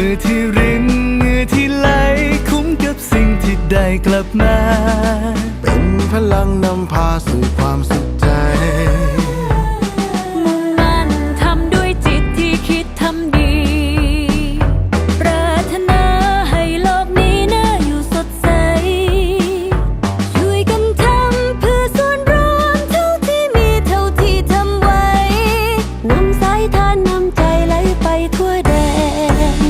เหงื่อที่รินเหงื่อที่ไหลคุ้มกับสิ่งที่ได้กลับมา เป็นพลังนำพาสู่ความสุขใจ มุ่งมั่นทำด้วยจิตที่คิดทำดี ปรารถนาให้โลกนี้น่าอยู่สดใส ช่วยกันทำเพื่อส่วนรวมเท่าที่มีเท่าที่ทำไว้ นำสายทานนำใจไหลไปทั่วแดน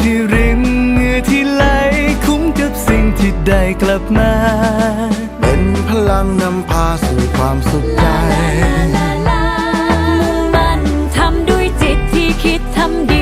ที่รินเหงื่อที่ไหลคุ้มกับสิ่งที่ได้กลับมา เป็นพลังนำพาสู่ความสุขใจมุ่งมั่นทำด้วยจิตที่คิดทำดี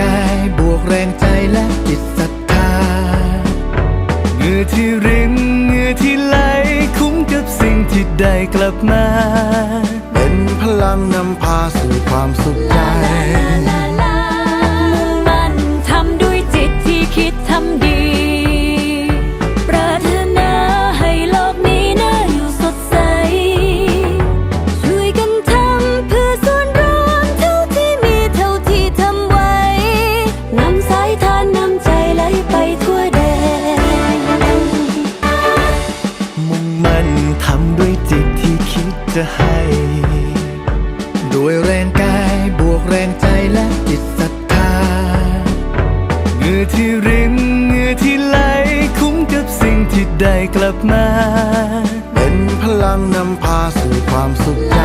ย ลับมา เป็นพลังนำพาสู่ความสุขใจ จะให้ ด้วยแรงกายบวกแรงใจและจิตศรัทธาเงื่อที่ริมเงื่อที่ไหลคุ้มกับสิ่งที่ได้กลับมา เป็นพลังนำพาสู่ความสุขใจ